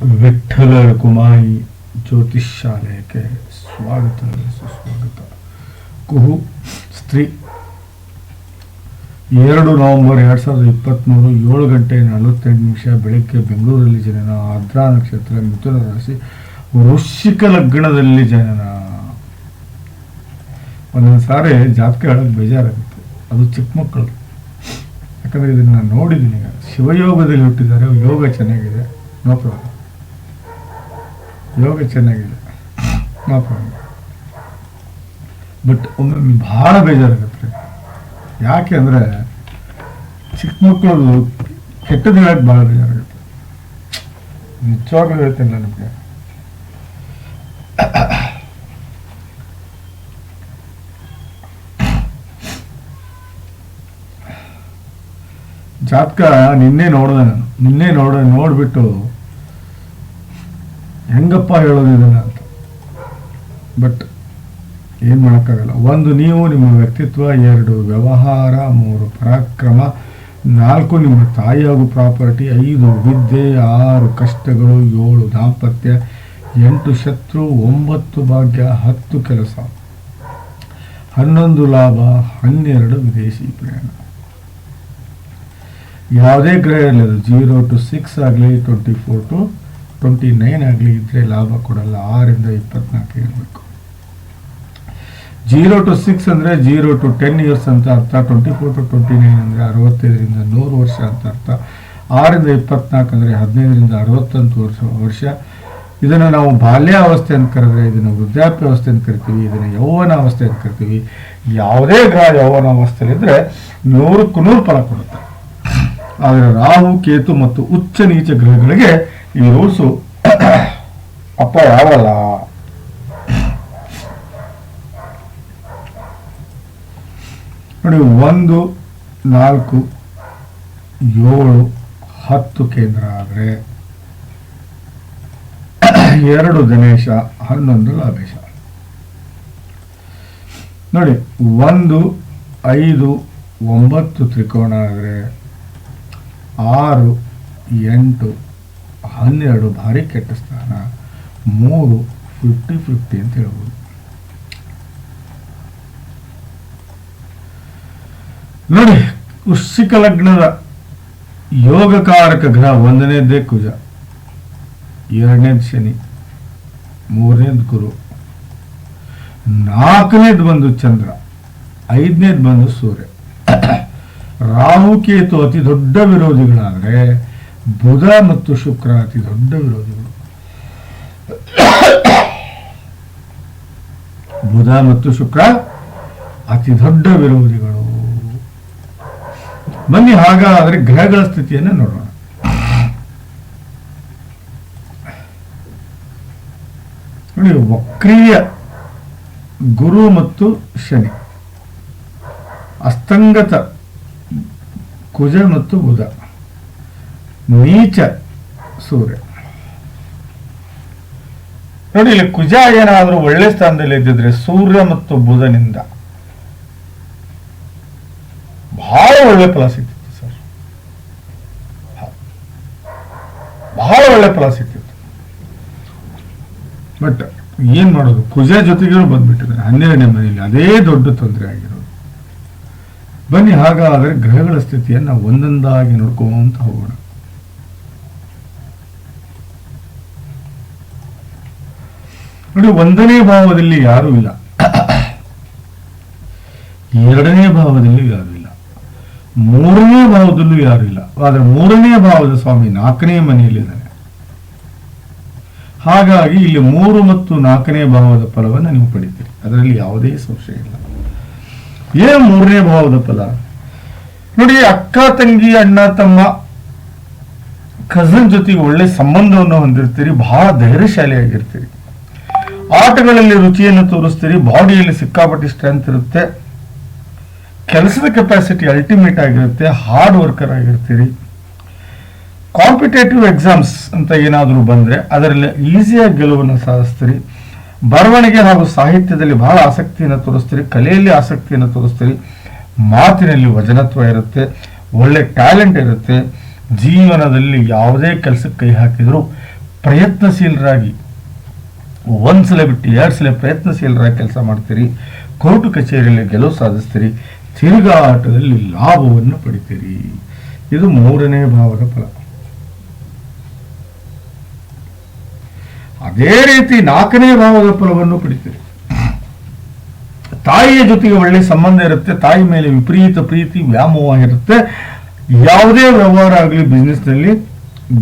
ವಿಠ್ಠಲ ಕುಮಾಯಿ ಜ್ಯೋತಿಷ್ ಶಾಲೆಗೆ ಸ್ವಾಗತ. ಸುಸ್ವಾಗತ ಕುಹು, ಸ್ತ್ರೀ. ಎರಡು ನವೆಂಬರ್ ಎರಡು ಸಾವಿರದ ಇಪ್ಪತ್ತ್ಮೂರು ಏಳು ಗಂಟೆ ನಲವತ್ತೆಂಟು ನಿಮಿಷ ಬೆಳಗ್ಗೆ ಬೆಂಗಳೂರಲ್ಲಿ ಜನನ, ಆರ್ದ್ರಾ ನಕ್ಷತ್ರ ಮಿಥುನ ರಾಶಿ ವೃಶ್ಚಿಕ ಲಗ್ನದಲ್ಲಿ ಜನನ. ಒಂದೊಂದು ಸಾರಿ ಜಾತಕ ಹೇಳೋದು ಬೇಜಾರಾಗುತ್ತೆ. ಅದು ಚಿಕ್ಕ ಮಕ್ಕಳು. ಯಾಕಂದರೆ ಇದನ್ನು ನಾನು ನೋಡಿದ್ದೀನಿ ಶಿವಯೋಗದಲ್ಲಿ ಹುಟ್ಟಿದ್ದಾರೆ, ಯೋಗ ಚೆನ್ನಾಗಿದೆ. ನೋ ಪ್ರಾಬ್ಲಮ್ ಯೋಗ ಚೆನ್ನಾಗಿದೆ. ಬಟ್ ಒಮ್ಮೆ ಭಾಳ ಬೇಜಾರಾಗುತ್ತೆ. ಯಾಕೆ ಅಂದರೆ ಚಿಕ್ಕ ಮಕ್ಕಳು ಕೆಟ್ಟದ್ದು ಹೇಳಕ್ಕೆ ಭಾಳ ಬೇಜಾರಾಗುತ್ತೆ. ನಿಜವಾಗ್ಲೂ ಹೇಳ್ತೀನಿ ನಿಮಗೆ. ಜಾತಕ ನಿನ್ನೆ ನೋಡಿದೆ ನಾನು. ನಿನ್ನೆ ನೋಡ, ನೋಡಿಬಿಟ್ಟು ಹೆಂಗಪ್ಪ ಹೇಳೋದು ಇದನ್ನ ಅಂತ. ಬಟ್ ಏನು ಮಾಡೋಕ್ಕಾಗಲ್ಲ. ಒಂದು, ನೀವು ನಿಮ್ಮ ವ್ಯಕ್ತಿತ್ವ, ಎರಡು, ವ್ಯವಹಾರ, ಮೂರು, ಪರಾಕ್ರಮ, ನಾಲ್ಕು, ನಿಮ್ಮ ತಾಯಿ ಹಾಗೂ ಪ್ರಾಪರ್ಟಿ, ಐದು, ವಿದ್ಯೆ, ಆರು, ಕಷ್ಟಗಳು, ಏಳು, ದಾಂಪತ್ಯ, ಎಂಟು, ಶತ್ರು, ಒಂಬತ್ತು ಭಾಗ್ಯ, ಹತ್ತು ಕೆಲಸ. ಹನ್ನೊಂದು ಲಾಭ, ಹನ್ನೆರಡು ವಿದೇಶಿ ಪ್ರಯಾಣ. ಯಾವುದೇ ಗ್ರಹ ಇರಲಿ, ಅದು ಜೀರೋ ಟು ಸಿಕ್ಸ್ ಆಗಲಿ twenty four to twenty nine ಆಗಲಿ ಇದ್ದರೆ ಲಾಭ ಕೊಡಲ್ಲ, ಆರಿಂದ ಇಪ್ಪತ್ನಾಲ್ಕು ಇರಬೇಕು. ಜೀರೋ ಟು ಸಿಕ್ಸ್ ಅಂದರೆ ಜೀರೋ ಟು ಟೆನ್ ಇಯರ್ಸ್ ಅಂತ ಅರ್ಥ twenty four to twenty nine ಅಂದರೆ ಅರವತ್ತೈದರಿಂದ ನೂರು ವರ್ಷ ಅಂತ ಅರ್ಥ. ಆರಿಂದ ಇಪ್ಪತ್ನಾಲ್ಕು ಅಂದರೆ ಹದಿನೈದರಿಂದ ಅರವತ್ತೊಂದು ವರ್ಷ ವರ್ಷ. ಇದನ್ನು ನಾವು ಬಾಲ್ಯಾವಸ್ಥೆ ಅಂತ ಕರೆದ್ರೆ, ಇದನ್ನು ವೃದ್ಧಾಪ್ಯ ವ್ಯವಸ್ಥೆ ಅಂತ ಕರಿತೀವಿ, ಇದನ್ನು ಯೌವನ ಅವಸ್ಥೆ ಅಂತ ಕರಿತೀವಿ. ಯಾವುದೇ ಗ್ರಹ ಯೌವನ ಅವಸ್ಥೆಯಲ್ಲಿದ್ದರೆ ನೂರಕ್ಕೂ ನೂರು ಫಲ ಕೊಡುತ್ತೆ. ಆದರೆ ರಾಹು, ಕೇತು ಮತ್ತು ಉಚ್ಚ ನೀಚ ಗ್ರಹಗಳಿಗೆ ಈ ರೂಲ್ಸು ಅಪ್ಪ ಆಗಲ್ಲ ನೋಡಿ, ಒಂದು, ನಾಲ್ಕು, ಏಳು, ಹತ್ತು ಕೇಂದ್ರ ಆದರೆ ಎರಡು ಗಣೇಶ ಹನ್ನೊಂದು ಲಾಭೇಶ ನೋಡಿ, ಒಂದು, ಐದು, ಒಂಬತ್ತು ತ್ರಿಕೋಣ ಆದರೆ ಆರು, ಎಂಟು ಹನ್ನೆರಡು ಭಾರಿ ಕೆಟ್ಟ ಸ್ಥಾನ, ಮೂರು ಫಿಫ್ಟಿ ಫಿಫ್ಟಿ ಅಂತ ಹೇಳ್ಬೋದು. ನೋಡಿ, ವೃಶ್ಚಿಕ ಲಗ್ನದ ಯೋಗಕಾರಕ ಗ್ರಹ ಒಂದನೇದೇ ಕುಜ ಎರಡನೇದು ಶನಿ, ಮೂರನೇದು ಗುರು, ನಾಲ್ಕನೇದು ಬಂದು ಚಂದ್ರ, ಐದನೇದು ಬಂದು ಸೂರ್ಯ. ರಾಹು, ಕೇತು ಅತಿ ದೊಡ್ಡ ವಿರೋಧಿಗಳಾದರೆ ಬುಧ ಮತ್ತು ಶುಕ್ರ ಅತಿ ದೊಡ್ಡ ವಿರೋಧಿಗಳು. ಬುಧ ಮತ್ತು ಶುಕ್ರ ಅತಿ ದೊಡ್ಡ ವಿರೋಧಿಗಳು. ಬನ್ನಿ ಹಾಗಾದರೆ ಗ್ರಹಗಳ ಸ್ಥಿತಿಯನ್ನು ನೋಡೋಣ. ನೋಡಿ, ವಕ್ರೀಯ ಗುರು ಮತ್ತು ಶನಿ. ಅಸ್ತಂಗತ ಕುಜ ಮತ್ತು ಬುಧ. ನೀಚ ಸೂರ್ಯ. ನೋಡಿ, ಇಲ್ಲಿ ಕುಜ ಏನಾದರೂ ಒಳ್ಳೆ ಸ್ಥಾನದಲ್ಲಿ ಇದ್ದಿದ್ರೆ ಸೂರ್ಯ ಮತ್ತು ಬುಧನಿಂದ ಬಹಳ ಒಳ್ಳೆ ಫಲ ಸಿಕ್ತಿತ್ತು ಸರ್. ಬಹಳ ಒಳ್ಳೆ ಫಲ ಸಿಕ್ತಿತ್ತು ಬಟ್ ಏನ್ ಮಾಡೋದು, ಕುಜ ಜೊತೆಗೆ ಬಂದ್ಬಿಟ್ಟಿದ್ದಾರೆ. ಹನ್ನೆರಡನೇ ಮನೆಯಲ್ಲಿ ಅದೇ ದೊಡ್ಡ ತೊಂದರೆ ಆಗಿರೋದು. ಬನ್ನಿ ಹಾಗಾದರೆ ಗ್ರಹಗಳ ಸ್ಥಿತಿಯನ್ನು ಒಂದೊಂದಾಗಿ ನೋಡ್ಕೊಂತ ಹೋಗೋಣ. ನೋಡಿ, ಒಂದನೇ ಭಾವದಲ್ಲಿ ಯಾರೂ ಇಲ್ಲ. ಎರಡನೇ ಭಾವದಲ್ಲಿ ಯಾರೂ ಇಲ್ಲ. ಮೂರನೇ ಭಾವದಲ್ಲೂ ಯಾರೂ ಇಲ್ಲ. ಆದರೆ ಮೂರನೇ ಭಾವದ ಸ್ವಾಮಿ ನಾಲ್ಕನೇ ಮನೆಯಲ್ಲಿದ್ದಾನೆ. ಹಾಗಾಗಿ ಇಲ್ಲಿ ಮೂರು ಮತ್ತು ನಾಲ್ಕನೇ ಭಾವದ ಫಲವನ್ನು ನೀವು ಪಡಿತೀರಿ. ಅದರಲ್ಲಿ ಯಾವುದೇ ಸಂಶಯ ಇಲ್ಲ. ಏನು ಮೂರನೇ ಭಾವದ ಫಲ? ನೋಡಿ, ಅಕ್ಕ, ತಂಗಿ, ಅಣ್ಣ, ತಮ್ಮ ಕಸನ್ ಜೊತೆಗೆ ಒಳ್ಳೆ ಸಂಬಂಧವನ್ನು ಹೊಂದಿರ್ತೀರಿ, ಬಹಳ ಧೈರ್ಯಶಾಲಿಯಾಗಿರ್ತೀರಿ. ಆಟಗಳಲ್ಲಿ ರುಚಿಯನ್ನು ತೋರಿಸ್ತೀರಿ, ಬಾಡಿಯಲ್ಲಿ ಸಿಕ್ಕಾಪಟ್ಟೆ ಸ್ಟ್ರೆಂತ್ ಇರುತ್ತೆ. ಕೆಲಸದ ಕೆಪಾಸಿಟಿ ಅಲ್ಟಿಮೇಟ್ ಆಗಿರುತ್ತೆ ಹಾರ್ಡ್ ವರ್ಕರ್ ಆಗಿರ್ತೀರಿ. ಕಾಂಪಿಟೇಟಿವ್ ಎಕ್ಸಾಮ್ಸ್ ಅಂತ ಏನಾದರೂ ಬಂದರೆ, ಅದರಲ್ಲಿ ಈಸಿಯಾಗಿ ಗೆಲುವನ್ನು ಸಾಧಿಸ್ತೀರಿ. ಬರವಣಿಗೆ ಹಾಗೂ ಸಾಹಿತ್ಯದಲ್ಲಿ ಬಹಳ ಆಸಕ್ತಿಯನ್ನು ತೋರಿಸ್ತೀರಿ, ಕಲೆಯಲ್ಲಿ ಆಸಕ್ತಿಯನ್ನು ತೋರಿಸ್ತೀರಿ. ಮಾತಿನಲ್ಲಿ ವಜನತ್ವ ಇರುತ್ತೆ, ಒಳ್ಳೆ ಟ್ಯಾಲೆಂಟ್ ಇರುತ್ತೆ. ಜೀವನದಲ್ಲಿ ಯಾವುದೇ ಕೆಲಸಕ್ಕೆ ಕೈ ಹಾಕಿದರೂ ಪ್ರಯತ್ನಶೀಲರಾಗಿ ಒಂದು ಸಲ ಬಿಟ್ಟು ಎರಡು ಸಲ ಪ್ರಯತ್ನಶೀಲರ ಕೆಲಸ ಮಾಡ್ತೀರಿ. ಕೋರ್ಟು ಕಚೇರಿಯಲ್ಲಿ ಗೆಲುವು ಸಾಧಿಸ್ತೀರಿ. ತಿರುಗಾಟದಲ್ಲಿ ಲಾಭವನ್ನು ಪಡಿತೀರಿ. ಇದು ಮೂರನೇ ಭಾವದ ಫಲ. ಅದೇ ರೀತಿ ನಾಲ್ಕನೇ ಭಾವದ ಫಲವನ್ನು ಪಡಿತೀರಿ. ತಾಯಿಯ ಜೊತೆಗೆ ಒಳ್ಳೆ ಸಂಬಂಧ ಇರುತ್ತೆ, ತಾಯಿ ಮೇಲೆ ವಿಪರೀತ ಪ್ರೀತಿ, ವ್ಯಾಮೋಹ ಇರುತ್ತೆ. ಯಾವುದೇ ವ್ಯವಹಾರ ಆಗಲಿ ಬಿಸ್ನೆಸ್ನಲ್ಲಿ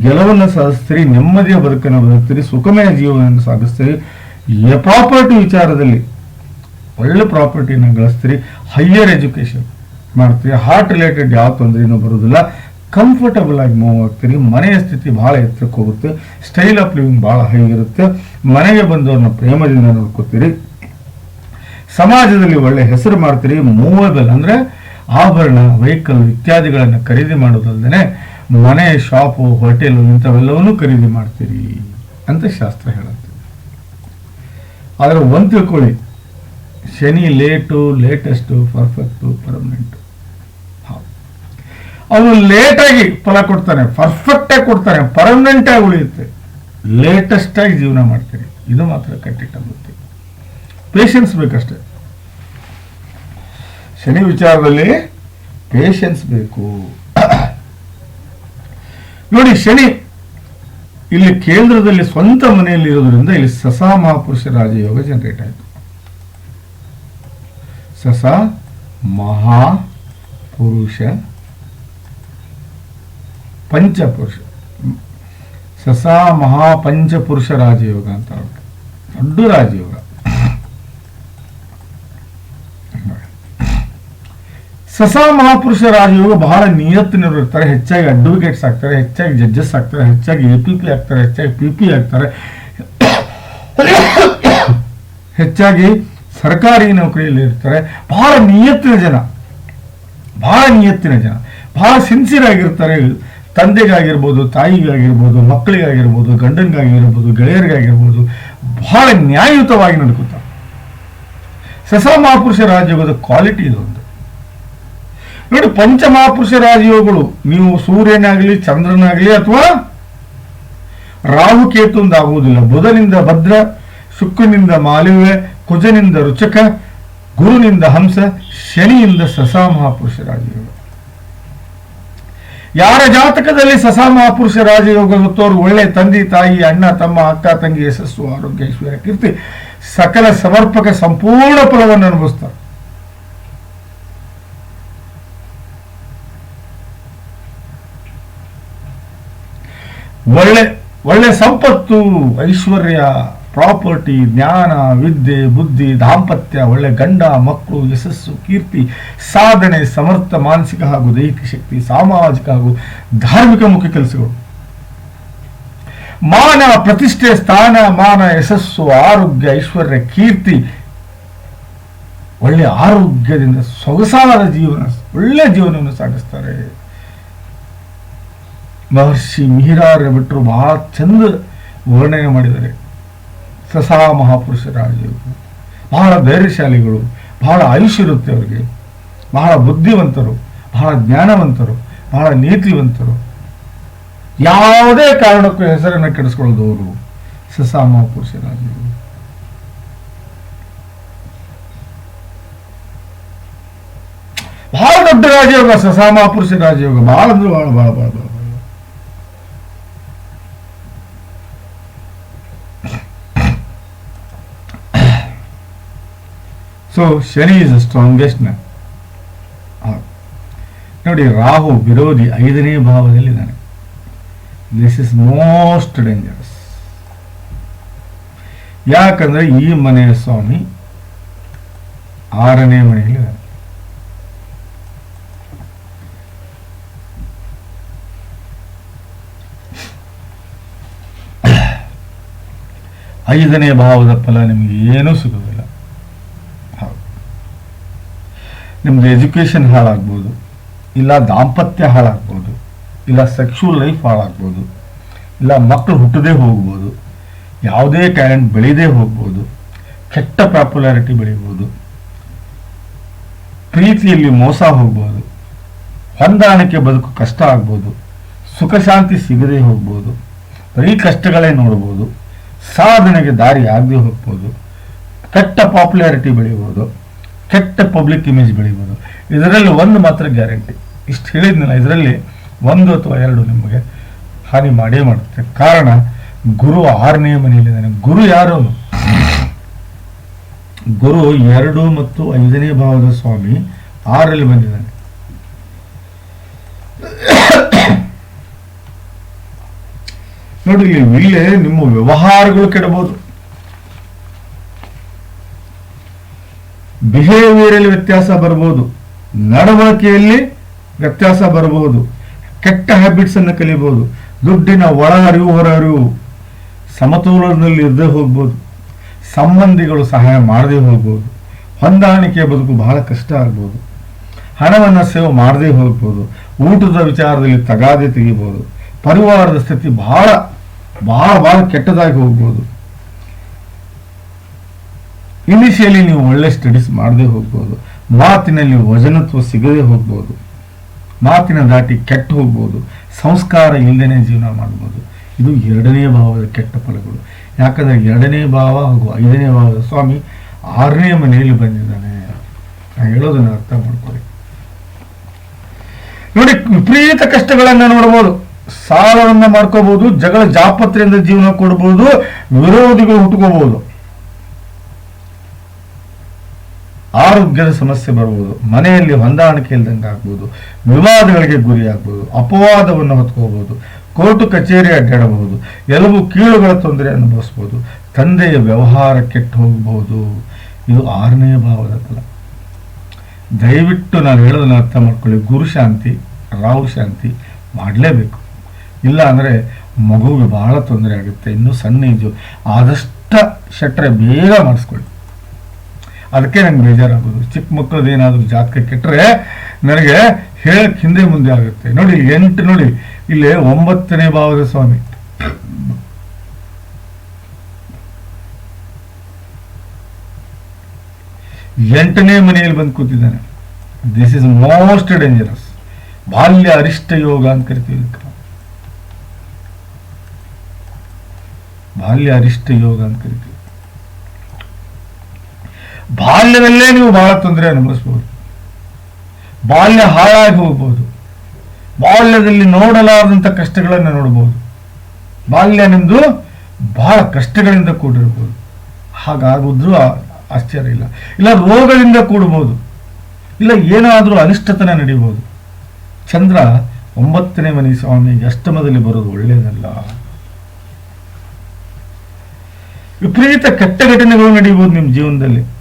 ಗೆಲುವನ್ನು ಸಾಧಿಸ್ತೀರಿ, ನೆಮ್ಮದಿಯ ಬದುಕನ್ನು ಬದುಕ್ತೀರಿ, ಸುಖಮಯ ಜೀವನವನ್ನು ಸಾಗಿಸ್ತೀರಿ ಪ್ರಾಪರ್ಟಿ ವಿಚಾರದಲ್ಲಿ ಒಳ್ಳೆ ಪ್ರಾಪರ್ಟಿನ ಗಳಿಸ್ತೀರಿ ಹೈಯರ್ ಎಜುಕೇಷನ್ ಮಾಡ್ತೀರಿ ಹಾರ್ಟ್ ರಿಲೇಟೆಡ್ ಯಾವ ತೊಂದರೆನೂ ಬರೋದಿಲ್ಲ ಕಂಫರ್ಟಬಲ್ ಆಗಿ ಮೂವ್ ಆಗ್ತೀರಿ, ಮನೆಯ ಸ್ಥಿತಿ ಭಾಳ ಎತ್ತರಕ್ಕೆ ಹೋಗುತ್ತೆ ಸ್ಟೈಲ್ ಆಫ್ ಲಿವಿಂಗ್ ಭಾಳ ಹೈ ಮನೆಗೆ ಬಂದವ್ರನ್ನ ಪ್ರೇಮದಿಂದ ನೋಡ್ಕೋತೀರಿ, ಸಮಾಜದಲ್ಲಿ ಒಳ್ಳೆ ಹೆಸರು ಮಾಡ್ತೀರಿ ಮೂವೇಬಲ್ ಅಂದ್ರೆ ಆಭರಣ ವೆಹಿಕಲ್ ಇತ್ಯಾದಿಗಳನ್ನು ಖರೀದಿ ಮಾಡೋದಲ್ಲದೆ ಮನೆ, ಶಾಪು ಹೋಟೆಲು ಇಂಥವೆಲ್ಲವನ್ನೂ ಖರೀದಿ ಮಾಡ್ತೀರಿ ಅಂತ ಶಾಸ್ತ್ರ ಹೇಳುತ್ತೆ. ಆದರೆ ಒಂದು ತಿಳ್ಕೊಳ್ಳಿ, Shani late latest perfect permanent ಅವನು ಲೇಟಾಗಿ ಫಲ ಕೊಡ್ತಾನೆ ಪರ್ಫೆಕ್ಟಾಗಿ ಕೊಡ್ತಾನೆ ಪರ್ಮನೆಂಟಾಗಿ ಉಳಿಯುತ್ತೆ. ಲೇಟೆಸ್ಟ್ ಆಗಿ ಜೀವನ ಮಾಡ್ತೀರಿ. ಇದು ಮಾತ್ರ ಕಟ್ಟಿಟ್ಟ ಬುದ್ಧಿ. ಪೇಷನ್ಸ್ ಬೇಕಷ್ಟೇ. ಶನಿ ವಿಚಾರದಲ್ಲಿ ಪೇಷನ್ಸ್ ಬೇಕು. ನೋಡಿ ಶನಿ, ಇಲ್ಲಿ ಕೇಂದ್ರದಲ್ಲಿ ಸ್ವಂತ ಮನೆಯಲ್ಲಿ ಇರೋದ್ರಿಂದ ಇಲ್ಲಿ ಸಸಾ ಮಹಾಪುರುಷ ರಾಜಯೋಗ ಜನರೇಟ್ ಆಯಿತು. ಸಸ ಮಹಾಪುರುಷ, ಪಂಚಪುರುಷ. ಸಸಾ ಮಹಾ ಪಂಚಪುರುಷ ರಾಜಯೋಗ ಅಂತ. ದೊಡ್ಡ ರಾಜಯೋಗ. ಸಸ ಮಹಾಪುರುಷ ರಾಜಯೋಗ ಬಹಳ ನಿಯತ್ತಿನವರು ಇರ್ತಾರೆ, ಹೆಚ್ಚಾಗಿ ಅಡ್ವೊಕೇಟ್ಸ್ ಆಗ್ತಾರೆ, ಹೆಚ್ಚಾಗಿ ಜಡ್ಜಸ್ ಆಗ್ತಾರೆ, ಹೆಚ್ಚಾಗಿ ಎ ಪಿ ಪಿ ಆಗ್ತಾರೆ, ಹೆಚ್ಚಾಗಿ ಪಿ ಪಿ ಆಗ್ತಾರೆ. ಹೆಚ್ಚಾಗಿ ಸರ್ಕಾರಿ ನೌಕರಿಯಲ್ಲಿ ಇರ್ತಾರೆ. ಬಹಳ ನಿಯತ್ತಿನ ಜನ. ಬಹಳ ನಿಯತ್ತಿನ ಜನ. ಬಹಳ ಸಿನ್ಸಿಯರ್ ಆಗಿರ್ತಾರೆ. ತಂದೆಗಾಗಿರ್ಬೋದು, ತಾಯಿಗಾಗಿರ್ಬೋದು, ಮಕ್ಕಳಿಗಾಗಿರ್ಬೋದು, ಗಂಡನಿಗಾಗಿರ್ಬೋದು, ಗೆಳೆಯರಿಗಾಗಿರ್ಬೋದು, ಬಹಳ ನ್ಯಾಯಯುತವಾಗಿ ನಡ್ಕೋತಾರೆ. ಸಸಾ ಮಹಾಪುರುಷ ರಾಜ್ಯದ ಕ್ವಾಲಿಟಿ ಇದೊಂದು ನೋಡಿ ಪಂಚಮಹಾಪುರುಷ ರಾಜಯೋಗಗಳು ನೀವು ಸೂರ್ಯನಾಗಲಿ, ಚಂದ್ರನಾಗಲಿ ಅಥವಾ ರಾಹುಕೇತುಂದ ಆಗುವುದಿಲ್ಲ ಬುಧನಿಂದ ಭದ್ರ, ಶುಕ್ರನಿಂದ ಮಾಲಿವೆ ಕುಜನಿಂದ ರುಚಕ, ಗುರುನಿಂದ ಹಂಸ, ಶನಿಯಿಂದ ಸಸಾ ಮಹಾಪುರುಷ ರಾಜಯೋಗ ಯಾರ ಜಾತಕದಲ್ಲಿ ಸಸಾ ಮಹಾಪುರುಷ ರಾಜಯೋಗ ಗೊತ್ತವರು ಒಳ್ಳೆ ತಂದೆ, ತಾಯಿ, ಅಣ್ಣ, ತಮ್ಮ, ಅಕ್ಕ, ತಂಗಿ, ಯಶಸ್ಸು, ಆರೋಗ್ಯ, ಐಶ್ವರ್ಯ, ಕೀರ್ತಿ, ಸಕಲ ಸಮರ್ಪಕ, ಸಂಪೂರ್ಣ ಫಲವನ್ನು ಅನುಭವಿಸ್ತಾರೆ. ಒಳ್ಳೆ ಒಳ್ಳೆ ಸಂಪತ್ತು, ಐಶ್ವರ್ಯ, ಪ್ರಾಪರ್ಟಿ, ಜ್ಞಾನ, ವಿದ್ಯೆ, ಬುದ್ಧಿ, ದಾಂಪತ್ಯ, ಒಳ್ಳೆ ಗಂಡ, ಮಕ್ಕಳು, ಯಶಸ್ಸು, ಕೀರ್ತಿ, ಸಾಧನೆ, ಸಮರ್ಥ, ಮಾನಸಿಕ ಹಾಗೂ ದೈಹಿಕ ಶಕ್ತಿ, ಸಾಮಾಜಿಕ ಹಾಗೂ ಧಾರ್ಮಿಕ ಮುಖ್ಯ ಕೆಲಸಗಳು. ಮಾನ, ಪ್ರತಿಷ್ಠೆ, ಸ್ಥಾನ, ಮಾನ, ಯಶಸ್ಸು, ಆರೋಗ್ಯ, ಐಶ್ವರ್ಯ, ಕೀರ್ತಿ, ಒಳ್ಳೆ ಆರೋಗ್ಯದಿಂದ ಸೊಗಸಾದ ಜೀವನ, ಒಳ್ಳೆ ಜೀವನವನ್ನು ಸಾಗಿಸ್ತಾರೆ. ಮಹರ್ಷಿ ಮಿಹಿರಾರ ಬಿಟ್ಟರು ಬಹಳ ಚಂದ ವರ್ಣನೆ ಮಾಡಿದ್ದಾರೆ. ಸಸಾ ಮಹಾಪುರುಷ ರಾಜಯೋಗ. ಬಹಳ ಧೈರ್ಯಶಾಲಿಗಳು, ಬಹಳ ಆಯುಷ್ ಇರುತ್ತೆ ಅವರಿಗೆ. ಬಹಳ ಬುದ್ಧಿವಂತರು, ಬಹಳ ಜ್ಞಾನವಂತರು, ಬಹಳ ನೀತಿವಂತರು. ಯಾವುದೇ ಕಾರಣಕ್ಕೂ ಹೆಸರನ್ನು ಕೆಡಿಸ್ಕೊಳ್ಳೋದವರು ಸಸಾ ಮಹಾಪುರುಷ ರಾಜಯೋಗ. ಬಹಳ ದೊಡ್ಡ ರಾಜಯೋಗ, ಸಸಾ ಮಹಾಪುರುಷ ರಾಜಯೋಗ. ಬಹಳ ಅಂದ್ರೆ ಬಹಳ ಬಹಳ ಬಹಳ ಬಹಳ. So Shani is the strongest man ನೋಡಿ, ರಾಹು ವಿರೋಧಿ ಐದನೇ ಭಾವದಲ್ಲಿದ್ದಾನೆ. ದಿಸ್ ಇಸ್ ಮೋಸ್ಟ್ ಡೇಂಜರಸ್ ಯಾಕಂದ್ರೆ ಈ ಮನೆಯ ಸ್ವಾಮಿ ಆರನೇ ಮನೆಯಲ್ಲಿ ಐದನೇ ಭಾವದ ಫಲ ನಿಮಗೆ ಏನೂ ಸಿಗೋದಿಲ್ಲ ಹೌದು ನಿಮ್ದು ಎಜುಕೇಶನ್ ಹಾಳಾಗ್ಬೋದು, ಇಲ್ಲ ದಾಂಪತ್ಯ ಹಾಳಾಗ್ಬೋದು, ಇಲ್ಲ ಸೆಕ್ಷುವಲ್ ಲೈಫ್ ಹಾಳಾಗ್ಬೋದು, ಇಲ್ಲ ಮಕ್ಕಳು ಹುಟ್ಟದೇ ಹೋಗ್ಬೋದು, ಯಾವುದೇ ಟ್ಯಾಲೆಂಟ್ ಬೆಳೀದೇ ಹೋಗ್ಬೋದು, ಕೆಟ್ಟ ಪಾಪ್ಯುಲಾರಿಟಿ ಬೆಳಿಬೋದು, ಪ್ರೀತಿಯಲ್ಲಿ ಮೋಸ ಹೋಗ್ಬೋದು, ಹೊಂದಾಣಿಕೆ ಬದುಕು ಕಷ್ಟ ಆಗ್ಬೋದು, ಸುಖ ಶಾಂತಿ ಸಿಗದೇ ಹೋಗ್ಬೋದು, ಬರೀ ಕಷ್ಟಗಳೇ ನೋಡ್ಬೋದು, ಸಾಧನೆಗೆ ದಾರಿ ಆಗದೆ ಹೋಗ್ಬೋದು, ಕೆಟ್ಟ ಪಾಪ್ಯುಲಾರಿಟಿ ಬೆಳಿಬೋದು. ಕೆಟ್ಟ ಪಬ್ಲಿಕ್ ಇಮೇಜ್ ಬೆಳಿಬೋದು. ಇದರಲ್ಲಿ ಒಂದು ಮಾತ್ರ ಗ್ಯಾರಂಟಿ ಇಷ್ಟು ಹೇಳಿದ್ನಲ್ಲ, ಇದರಲ್ಲಿ ಒಂದು ಅಥವಾ ಎರಡು ನಿಮಗೆ ಹಾನಿ ಮಾಡೇ ಮಾಡುತ್ತೆ. ಕಾರಣ, ಗುರು ಆರನೇ ಮನೆಯಲ್ಲಿದ್ದಾನೆ. ಗುರು ಯಾರು? ಗುರು ಎರಡು ಮತ್ತು ಐದನೇ ಭಾವದ ಸ್ವಾಮಿ ಆರಲ್ಲಿ ಬಂದಿದ್ದಾನೆ. ನೋಡಿ ಇಲ್ಲಿ ನಿಮ್ಮ ವ್ಯವಹಾರಗಳು ಕೆಡಬಹುದು ಬಿಹೇವಿಯರಲ್ಲಿ ವ್ಯತ್ಯಾಸ ಬರಬಹುದು. ನಡವಳಿಕೆಯಲ್ಲಿ ವ್ಯತ್ಯಾಸ ಬರಬಹುದು. ಕೆಟ್ಟ ಹ್ಯಾಬಿಟ್ಸ್ ಅನ್ನು ಕಲಿಬಹುದು ದುಡ್ಡಿನ ಒಳ ಅರಿವು ಹೊರ ಅರಿವು ಸಮತೋಲನದಲ್ಲಿ ಇದ್ದೇ ಹೋಗ್ಬೋದು. ಸಂಬಂಧಿಗಳು ಸಹಾಯ ಮಾಡದೇ ಹೋಗ್ಬೋದು. ಹೊಂದಾಣಿಕೆ ಬದುಕು ಬಹಳ ಕಷ್ಟ ಆಗ್ಬೋದು. ಹಣವನ್ನು ಸೇವ್ ಮಾಡದೇ ಹೋಗ್ಬೋದು. ಊಟದ ವಿಚಾರದಲ್ಲಿ ತಗಾದೆ ತೆಗಿಬೋದು. ಪರಿವಾರದ ಸ್ಥಿತಿ ಬಹಳ ಬಹಳ ಬಹಳ ಕೆಟ್ಟದಾಗಿ ಹೋಗ್ಬೋದು. ಇನಿಷಿಯಲಿ ನೀವು ಒಳ್ಳೆ ಸ್ಟಡೀಸ್ ಮಾಡದೆ ಹೋಗ್ಬೋದು. ಮಾತಿನಲ್ಲಿ ವಜನತ್ವ ಸಿಗದೆ ಹೋಗ್ಬೋದು. ಮಾತಿನ ದಾಟಿ ಕೆಟ್ಟು ಹೋಗ್ಬೋದು. ಸಂಸ್ಕಾರ ಇಲ್ಲದೇ ಜೀವನ ಮಾಡ್ಬೋದು. ಇದು ಎರಡನೇ ಭಾವದ ಕೆಟ್ಟ ಫಲಗಳು. ಯಾಕಂದ್ರೆ ಎರಡನೇ ಭಾವ ಹಾಗೂ ಐದನೇ ಭಾವದ ಸ್ವಾಮಿ ಆರನೇ ಮನೆಯಲ್ಲಿ ಬಂದಿದ್ದಾನೆ. ನಾನು ಹೇಳೋದನ್ನು ಅರ್ಥ ಮಾಡ್ಕೊಳ್ಳಿ. ನೋಡಿ, ವಿಪರೀತ ಕಷ್ಟಗಳನ್ನು ನೋಡ್ಬೋದು. ಸಾಲವನ್ನು ಮಾಡ್ಕೋಬಹುದು ಜಗಳ ಜಾಪತ್ರೆಯಿಂದ ಜೀವನ ಕೊಡ್ಬೋದು, ವಿರೋಧಿಗಳು ಹುಟ್ಕೋಬಹುದು ಆರೋಗ್ಯದ ಸಮಸ್ಯೆ ಬರ್ಬೋದು ಮನೆಯಲ್ಲಿ ಹೊಂದಾಣಿಕೆ ಇಲ್ದಂಗೆ ಆಗ್ಬೋದು, ವಿವಾದಗಳಿಗೆ ಗುರಿ ಆಗ್ಬೋದು ಅಪವಾದವನ್ನು ಹೊತ್ಕೋಬಹುದು ಕೋರ್ಟು ಕಚೇರಿ ಅಡ್ಡಾಡಬಹುದು ಎಲುಬು ಕೀಳುಗಳ ತೊಂದರೆ ಅನುಭವಿಸ್ಬೋದು, ತಂದೆಯ ವ್ಯವಹಾರ ಕೆಟ್ಟು ಹೋಗಬಹುದು ಇದು ಆರನೇ ಭಾವದ ಫಲ ದಯವಿಟ್ಟು ನಾನು ಹೇಳೋದನ್ನ ಅರ್ಥ ಮಾಡ್ಕೊಳ್ಳಿ. ಗುರು ಶಾಂತಿ, ರಾಹು ಶಾಂತಿ ಮಾಡಲೇಬೇಕು. ಇಲ್ಲ ಅಂದರೆ ಮಗುವಿಗೆ ಬಹಳ ತೊಂದರೆ ಆಗುತ್ತೆ. ಇನ್ನೂ ಸಣ್ಣ ಇದು ಆದಷ್ಟು ಶಟ್ರೆ ಬೇಗ ಮಾಡಿಸ್ಕೊಳ್ಳಿ. ಅದಕ್ಕೆ ನಂಗೆ ಬೇಜಾರಾಗೋದು. ಚಿಕ್ಕ ಮಕ್ಕಳದ್ದು ಏನಾದರೂ ಜಾತಕ ಕೆಟ್ಟರೆ ನನಗೆ ಹೇಳಕ್ ಹಿಂದೆ ಮುಂದೆ ಆಗುತ್ತೆ. ನೋಡಿ ಎಂಟು ನೋಡಿ. ಇಲ್ಲಿ ಒಂಬತ್ತನೇ ಭಾವದ ಸ್ವಾಮಿ. ಎಂಟನೇ ಮನೆಯಲ್ಲಿ ಬಂದು ಕೂತಿದ್ದಾನೆ. ದಿಸ್ ಇಸ್ ಮೋಸ್ಟ್ ಡೇಂಜರಸ್ ಬಾಲ್ಯ ಅರಿಷ್ಟ ಯೋಗ ಅಂತ ಕರಿತೀವಿ ಬಾಲ್ಯ ಅರಿಷ್ಟ ಯೋಗ ಅಂತ ಕರಿತೀವಿ. ಬಾಲ್ಯದಲ್ಲೇ ನೀವು ಬಹಳ ತೊಂದರೆ ಅನುಭವಿಸ್ಬೋದು. ಬಾಲ್ಯ ಹಾಳಾಗಿ ಹೋಗ್ಬೋದು. ಬಾಲ್ಯದಲ್ಲಿ ನೋಡಲಾರದಂತ ಕಷ್ಟಗಳನ್ನು ನೋಡ್ಬೋದು. ಬಾಲ್ಯ ನಿಮ್ದು ಬಹಳ ಕಷ್ಟಗಳಿಂದ ಕೂಡಿರ್ಬೋದು. ಹಾಗಾಗುದ್ರೂ ಆಶ್ಚರ್ಯ ಇಲ್ಲ. ಇಲ್ಲ ರೋಗದಿಂದ ಕೂಡಬಹುದು ಇಲ್ಲ ಏನಾದರೂ ಅನಿಷ್ಟತನ ನಡೀಬಹುದು ಚಂದ್ರ ಒಂಬತ್ತನೇ ಮನೆ ಸ್ವಾಮಿ ಅಷ್ಟಮದಲ್ಲಿ ಬರೋದು ಒಳ್ಳೆಯದಲ್ಲ ವಿಪರೀತ ಕೆಟ್ಟ ಘಟನೆಗಳು ನಡೆಯಬಹುದು ನಿಮ್ಮ ಜೀವನದಲ್ಲಿ.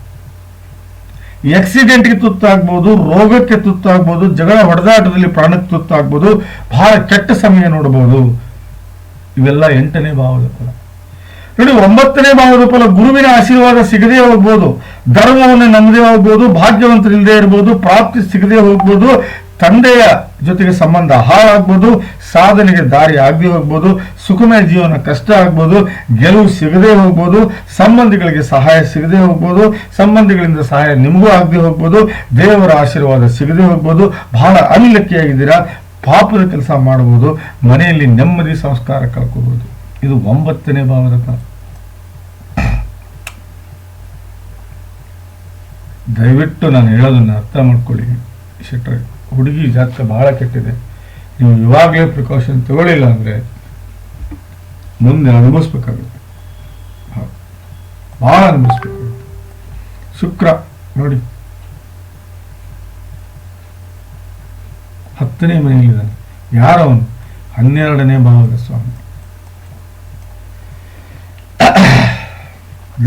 ಆಕ್ಸಿಡೆಂಟ್ಗೆ ತುತ್ತಾಗ್ಬೋದು ರೋಗಕ್ಕೆ ತುತ್ತಾಗ್ಬೋದು ಜಗಳ ಹೊಡೆದಾಟದಲ್ಲಿ ಪ್ರಾಣಕ್ಕೆ ತುತ್ತಾಗ್ಬೋದು ಬಹಳ ಕೆಟ್ಟ ಸಮಯ ನೋಡಬಹುದು ಇವೆಲ್ಲ ಎಂಟನೇ ಭಾವದ ಫಲ. ನೋಡಿ, ಒಂಬತ್ತನೇ ಭಾವದ ಫಲ, ಗುರುವಿನ ಆಶೀರ್ವಾದ ಸಿಗದೇ ಹೋಗ್ಬೋದು. ಧರ್ಮವನ್ನು ನಂಬದೇ ಹೋಗ್ಬೋದು, ಭಾಗ್ಯವಂತರಿಲ್ಲದೆ ಇರ್ಬೋದು, ಪ್ರಾಪ್ತಿ ಸಿಗದೆ ಹೋಗ್ಬೋದು ತಂದೆಯ ಜೊತೆಗೆ ಸಂಬಂಧ ಹಾಳಾಗ್ಬೋದು, ಸಾಧನೆಗೆ ದಾರಿ ಆಗದೆ ಹೋಗ್ಬೋದು, ಸುಖಮಯ ಜೀವನ ಕಷ್ಟ ಆಗ್ಬೋದು, ಗೆಲುವು ಸಿಗದೆ ಹೋಗ್ಬೋದು, ಸಂಬಂಧಿಗಳಿಗೆ ಸಹಾಯ ಸಿಗದೆ ಹೋಗ್ಬೋದು, ಸಂಬಂಧಿಗಳಿಂದ ಸಹಾಯ ನಿಮಗೂ ಆಗದೆ ಹೋಗ್ಬೋದು, ದೇವರ ಆಶೀರ್ವಾದ ಸಿಗದೆ ಹೋಗ್ಬೋದು, ಬಹಳ ಅನ್ಲಕ್ಕಿಯಾಗಿದ್ದೀರಾ, ಪಾಪದ ಕೆಲಸ ಮಾಡಬಹುದು ಮನೆಯಲ್ಲಿ ನೆಮ್ಮದಿ ಸಂಸ್ಕಾರ ಕಳ್ಕೋಬಹುದು ಇದು ಒಂಬತ್ತನೇ ಭಾವದ ಕಾಲ ದಯವಿಟ್ಟು ನಾನು ಹೇಳೋದನ್ನು ಅರ್ಥ ಮಾಡ್ಕೊಳ್ಳಿ, ಶೆಟ್ರೆ. ಹುಡುಗಿ ಜಾತಕ ಬಹಳ ಕೆಟ್ಟಿದೆ. ನೀವು ಇವಾಗಲೇ ಪ್ರಿಕಾಷನ್ ತಗೊಳ್ಳಿಲ್ಲ ಅಂದ್ರೆ ಮುಂದೆ ಅನುಭವಿಸ್ಬೇಕಾಗುತ್ತೆ. ಭಾಳ ಅನುಭವಿಸ್ಬೇಕಾಗುತ್ತೆ. ಶುಕ್ರ, ನೋಡಿ. ಹತ್ತನೇ ಮನೆಯಲ್ಲಿದ್ದಾನೆ ಯಾರವನು? ಹನ್ನೆರಡನೇ ಭಾವದ ಸ್ವಾಮಿ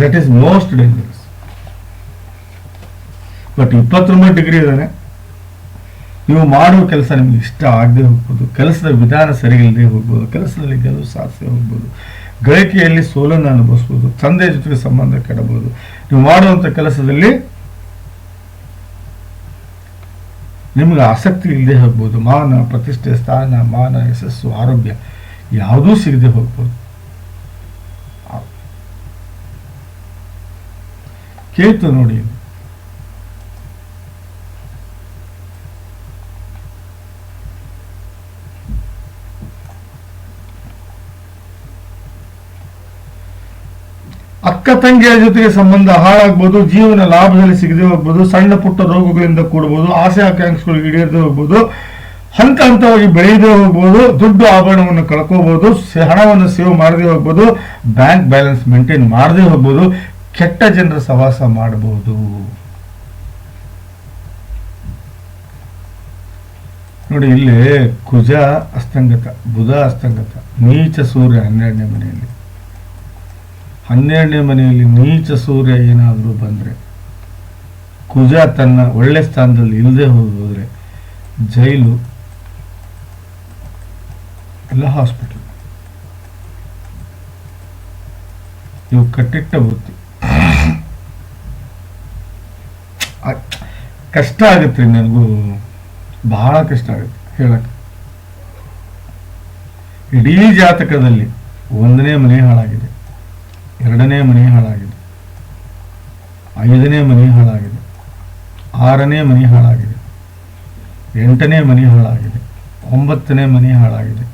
that is most dangerous but ಇಪ್ಪತ್ತೊಂಬತ್ತು ಡಿಗ್ರಿ ಇದ್ದಾನೆ. ನೀವು ಮಾಡುವ ಕೆಲಸ ನಿಮ್ಗೆ ಇಷ್ಟ ಆಗದೆ ಹೋಗ್ಬೋದು. ಕೆಲಸದ ವಿಧಾನ ಸರಿ ಇಲ್ಲದೆ ಹೋಗ್ಬೋದು. ಕೆಲಸದಲ್ಲಿ ಗೆಲುವು ಸಾಧಿಸದೆ ಹೋಗ್ಬೋದು. ಗಳಿಕೆಯಲ್ಲಿ ಸೋಲನ್ನು ಅನುಭವಿಸ್ಬೋದು. ತಂದೆ ಜೊತೆಗೆ ಸಂಬಂಧ ಕೆಡಬಹುದು ನೀವು ಮಾಡುವಂಥ ಕೆಲಸದಲ್ಲಿ ನಿಮ್ಗೆ ಆಸಕ್ತಿ ಇಲ್ಲದೆ ಹೋಗ್ಬೋದು. ಮಾನ, ಪ್ರತಿಷ್ಠೆ, ಸ್ಥಾನ, ಮಾನ, ಯಶಸ್ಸು, ಆರೋಗ್ಯ ಯಾವುದೂ ಸಿಗದೆ ಹೋಗ್ಬೋದು. ಕೇಳ್ತು ನೋಡಿ. ಅಕ್ಕ ತಂಗಿಯ ಜೊತೆಗೆ ಸಂಬಂಧ ಹಾಳಾಗ್ಬೋದು, ಜೀವನ ಲಾಭದಲ್ಲಿ ಸಿಗದೆ ಹೋಗ್ಬೋದು, ಸಣ್ಣ ಪುಟ್ಟ ರೋಗಗಳಿಂದ ಕೂಡಬಹುದು ಆಸೆ ಆಕಾಂಕ್ಷೆಗಳು ಈಡೇರದೆ ಹೋಗ್ಬೋದು ಹಂತ ಹಂತವಾಗಿ ಬೆಳೆಯದೇ ಹೋಗ್ಬೋದು, ದುಡ್ಡು ಆಭರಣವನ್ನು ಕಳ್ಕೋಬಹುದು ಹಣವನ್ನು ಸೇವ್ ಮಾಡದೆ ಹೋಗ್ಬೋದು, ಬ್ಯಾಂಕ್ ಬ್ಯಾಲೆನ್ಸ್ ಮೇಂಟೈನ್ ಮಾಡದೆ ಹೋಗ್ಬೋದು, ಕೆಟ್ಟ ಜನರ ಸವಾಸ ಮಾಡಬಹುದು ನೋಡಿ, ಇಲ್ಲಿ ಕುಜ ಅಸ್ತಂಗತ, ಬುಧ ಅಸ್ತಂಗತ ನೀಚ ಸೂರ್ಯ ಹನ್ನೆರಡನೇ ಮನೆಯಲ್ಲಿ. ಹನ್ನೆರಡನೇ ಮನೆಯಲ್ಲಿ ನೀಚ ಸೂರ್ಯ ಏನಾದರೂ ಬಂದರೆ, ಕುಜ ತನ್ನ ಒಳ್ಳೆ ಸ್ಥಾನದಲ್ಲಿ ಇಲ್ಲದೆ ಹೋದರೆ ಜೈಲು ಇಲ್ಲ ಹಾಸ್ಪಿಟಲ್ ಇವು ಕಟ್ಟಿಟ್ಟ ವೃತ್ತಿ. ಕಷ್ಟ ಆಗುತ್ತೆ ನನಗೂ. ಬಹಳ ಕಷ್ಟ ಆಗುತ್ತೆ ಹೇಳಕ್ಕೆ ಇಡೀ ಜಾತಕದಲ್ಲಿ ಒಂದನೇ ಮನೆ ಹಾಳಾಗಿದೆ. ಎರಡನೇ ಮನೆ ಹಾಳಾಗಿದೆ. ಐದನೇ ಮನೆ ಹಾಳಾಗಿದೆ. ಆರನೇ ಮನೆ ಹಾಳಾಗಿದೆ. ಎಂಟನೇ ಮನೆ ಹಾಳಾಗಿದೆ. ಒಂಬತ್ತನೇ ಮನೆ ಹಾಳಾಗಿದೆ.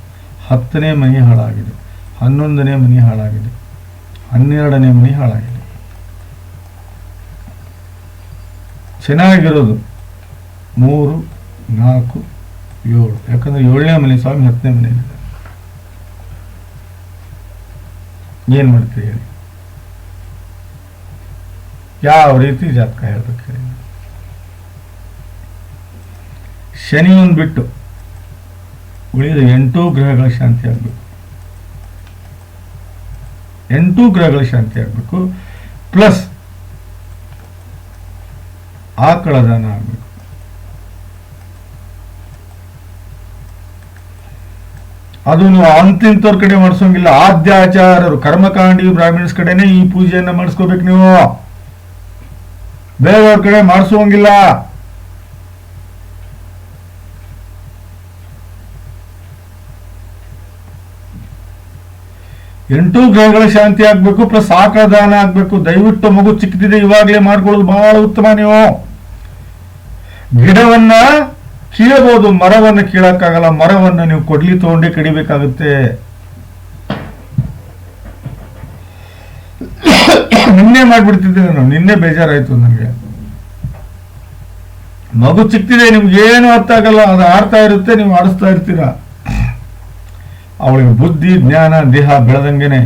ಹತ್ತನೇ ಮನೆ ಹಾಳಾಗಿದೆ. ಹನ್ನೊಂದನೇ ಮನೆ ಹಾಳಾಗಿದೆ. ಹನ್ನೆರಡನೇ ಮನೆ ಹಾಳಾಗಿದೆ. ಚೆನ್ನಾಗಿರೋದು. ಮೂರು, ನಾಲ್ಕು, ಏಳು. ಯಾಕಂದ್ರೆ ಏಳನೇ ಮನೆ, ಸ್ವಾಮಿ ಹತ್ತನೇ ಮನೆಯಲ್ಲಿದೆ ಏನ್ ಮಾಡ್ತೀರಿ ಹೇಳಿ? ಯಾವ ರೀತಿ ಜಾತಕ ಹೇಳ್ಬೇಕು? ಹೇಳಿ ಶನಿಯನ್ನು ಬಿಟ್ಟು ಉಳಿದ ಎಂಟು ಗ್ರಹಗಳ ಶಾಂತಿ ಆಗಬೇಕು. ಎಂಟು ಗ್ರಹಗಳ ಶಾಂತಿ ಆಗಬೇಕು. ಪ್ಲಸ್ ಆಕಳ ದಾನ ಆಗಬೇಕು. ಅದು ನೀವು ಅಂತಿಂತವ್ರ ಕಡೆ ಮಾಡಿಸೋಂಗಿಲ್ಲ. ಆದ್ಯಾಚಾರರು, ಕರ್ಮಕಾಂಡಿ ಬ್ರಾಹ್ಮಿಣ್ಸ್ ಕಡೆನೆ ಈ ಪೂಜೆಯನ್ನ ಮಾಡಿಸ್ಕೋಬೇಕು ನೀವು. ಬೇರೆಯವ್ರ ಕಡೆ ಮಾಡಿಸುವಂಗಿಲ್ಲ ಎಂಟು ಗ್ರಹಗಳ ಶಾಂತಿ ಆಗ್ಬೇಕು, ಪ್ಲಸ್ ಆಕಳ ದಾನ ಆಗ್ಬೇಕು. ದಯವಿಟ್ಟು ಮಗು ಚಿಕ್ಕದಿದೆ, ಇವಾಗಲೇ ಮಾಡ್ಕೊಳ್ಳೋದು ಬಹಳ ಉತ್ತಮ ನೀವು. ಗಿಡವನ್ನ ಕೀಳಬಹುದು, ಮರವನ್ನು ಕೀಳಕ್ಕಾಗಲ್ಲ, ಮರವನ್ನು ನೀವು ಕೊಡ್ಲಿ ತಗೊಂಡೇ ಕಡಿಬೇಕಾಗುತ್ತೆ. ನಿನ್ನೆ ಮಾಡ್ಬಿಡ್ತಿದ್ದೆ ನಾನು. ನಿನ್ನೆ ಬೇಜಾರಾಯ್ತು ನನಗೆ. ಮಗು ಚಿಕ್ತಿದೆ, ನಿಮ್ಗೆ ಏನು ಅರ್ಥ ಆಗಲ್ಲ, ಅದು ಆಡ್ತಾ ಇರುತ್ತೆ, ನೀವು ಆಡಿಸ್ತಾ ಇರ್ತೀರಾ? ಅವಳಿಗೆ ಬುದ್ಧಿ, ಜ್ಞಾನ, ದೇಹ ಬೆಳೆದಂಗೆನೆ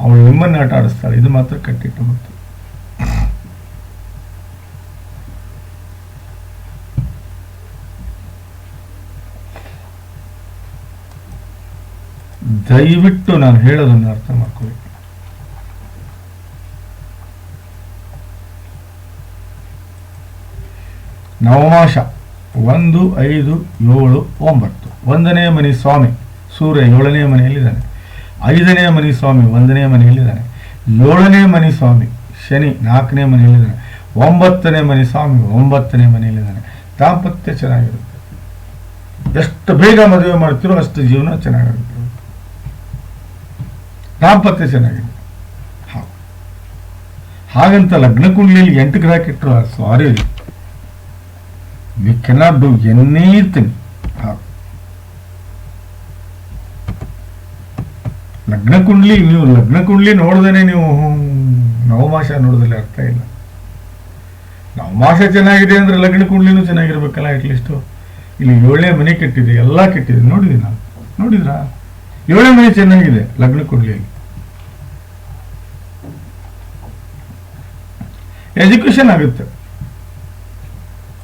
ಅವಳು ನಿಮ್ಮನ್ನ ಆಟ ಆಡಿಸ್ತಾಳೆ. ಇದು ಮಾತ್ರ ಕಟ್ಟಿಟ್ಟು ಮತ್ತು ದಯವಿಟ್ಟು ನಾನು ಹೇಳೋದನ್ನು ಅರ್ಥ ಮಾಡ್ಕೊಳ್ಳಿ. ನವಮಾಶ, ಒಂದು, ಐದು, ಏಳು, ಒಂಬತ್ತು. ಒಂದನೇ ಮನೆ ಸ್ವಾಮಿ, ಸೂರ್ಯ ಏಳನೇ ಮನೆಯಲ್ಲಿದ್ದಾನೆ. ಐದನೇ ಮನೆ ಸ್ವಾಮಿ, ಒಂದನೇ ಮನೆಯಲ್ಲಿದ್ದಾನೆ. ಏಳನೇ ಮನಿ ಸ್ವಾಮಿ, ಶನಿ ನಾಲ್ಕನೇ ಮನೆಯಲ್ಲಿದ್ದಾನೆ. ಒಂಬತ್ತನೇ ಮನೆ ಸ್ವಾಮಿ, ಒಂಬತ್ತನೇ ಮನೆಯಲ್ಲಿದ್ದಾನೆ. ದಾಂಪತ್ಯ ಚೆನ್ನಾಗಿರುತ್ತೆ. ಎಷ್ಟು ಬೇಗ ಮದುವೆ ಮಾಡ್ತಿರೋ ಅಷ್ಟು ಜೀವನ ಚೆನ್ನಾಗಿರುತ್ತೆ. ದಾಂಪತ್ಯ ಚೆನ್ನಾಗಿದೆ. ಹಾಗಂತ ಲಗ್ನ ಕುಂಡ್ಲಿಯಲ್ಲಿ ಎಂಟು ಗ್ರಹಕ್ಕೆ ಇಟ್ಟರು sorry we cannot do anything ಲಗ್ನ ಕುಂಡ್ಲಿ, ನೀವು ಲಗ್ನ ಕುಂಡ್ಲಿ ನೋಡ್ದೇನೆ ನೀವು. ನವಮಾಸ ನೋಡಿದ್ರೆ ಅರ್ಥ ಇಲ್ಲ. ನವಮಾಸ ಚೆನ್ನಾಗಿದೆ ಅಂದ್ರೆ ಲಗ್ನ ಕುಂಡ್ಲಿನೂ ಚೆನ್ನಾಗಿರ್ಬೇಕಲ್ಲ ಅಟ್ಲೀಸ್ಟು ಇಲ್ಲಿ ಏಳೇ ಮನೆ ಕೆಟ್ಟಿದೆ, ಎಲ್ಲ ಕೆಟ್ಟಿದೆ. ನೋಡಿದ್ವಿ ನಾನು? ನೋಡಿದ್ರಾ? ಏಳೇ ಮನೆ ಚೆನ್ನಾಗಿದೆ ಲಗ್ನ ಕುಂಡ್ಲಿಯಲ್ಲಿ. ಎಜುಕೇಶನ್ ಆಗುತ್ತೆ.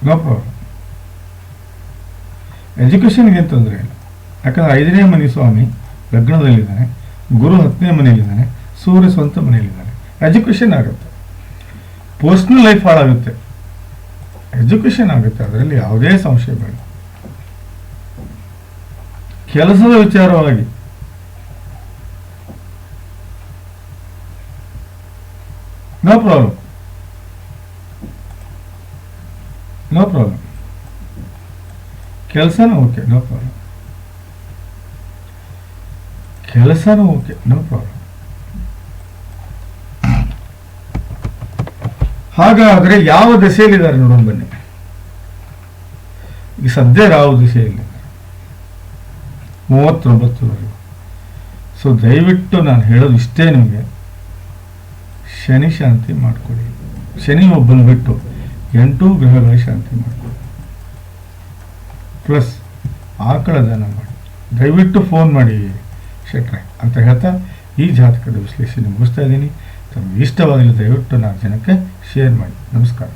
ನೋ ಪ್ರಾಬ್ಲಮ್ ಎಜುಕೇಶನ್ಗೆ ಏನು ತೊಂದರೆ ಇಲ್ಲ. ಯಾಕಂದ್ರೆ ಐದನೇ ಮನೆ ಸ್ವಾಮಿ ಲಗ್ನದಲ್ಲಿದ್ದಾನೆ, ಗುರು ಹತ್ತನೇ ಮನೆಯಲ್ಲಿದ್ದಾನೆ, ಸೂರ್ಯ ಸ್ವಂತ ಮನೆಯಲ್ಲಿದ್ದಾನೆ. ಎಜುಕೇಶನ್ ಆಗುತ್ತೆ. ಪರ್ಸ್ನಲ್ ಲೈಫ್ ಹಾಳಾಗುತ್ತೆ. ಎಜುಕೇಶನ್ ಆಗುತ್ತೆ. ಅದರಲ್ಲಿ ಯಾವುದೇ ಸಂಶಯ ಬೇಡ. ಕೆಲಸದ ವಿಚಾರವಾಗಿ ನೋ ಪ್ರಾಬ್ಲಮ್ ನೋ ಪ್ರಾಬ್ಲಮ್ ಕೆಲಸನೂ ಓಕೆ ನೋ ಪ್ರಾಬ್ಲಮ್ ಕೆಲಸನೂ ಓಕೆ ನೋ ಪ್ರಾಬ್ಲಮ್ ಹಾಗಾದರೆ ಯಾವ ದಶೆಯಲ್ಲಿದ್ದಾರೆ ನೋಡೋಣ ಬನ್ನಿ. ಈ ಸದ್ಯ ಯಾವ ದಿಶೆಯಲ್ಲಿ ಮೂವತ್ತೊಂಬತ್ತರವರೆಗೂ ಸೊ ದಯವಿಟ್ಟು ನಾನು ಹೇಳೋದು ಇಷ್ಟೇ ನಿಮಗೆ. ಶನಿ ಶಾಂತಿ ಮಾಡ್ಕೊಡಿ ಶನಿ ಒಬ್ಬನ ಬಿಟ್ಟು ಎಂಟು ಗ್ರಹಗಳ ಶಾಂತಿ ಮಾಡ್ಕೊಳ್ಳಿ. ಪ್ಲಸ್ ಆಕಳ ದಾನ ಮಾಡಿ. ದಯವಿಟ್ಟು ಫೋನ್ ಮಾಡಿ, ಶೆಟ್ರೆ, ಅಂತ ಹೇಳ್ತಾ ಈ ಜಾತಕದ ವಿಶ್ಲೇಷಣೆ ಮುಗಿಸ್ತಾ ಇದ್ದೀನಿ. ತಮಗೆ ಇಷ್ಟವಾಗಲಿ ದಯವಿಟ್ಟು ನಾಲ್ಕು ಜನಕ್ಕೆ ಶೇರ್ ಮಾಡಿ. ನಮಸ್ಕಾರ.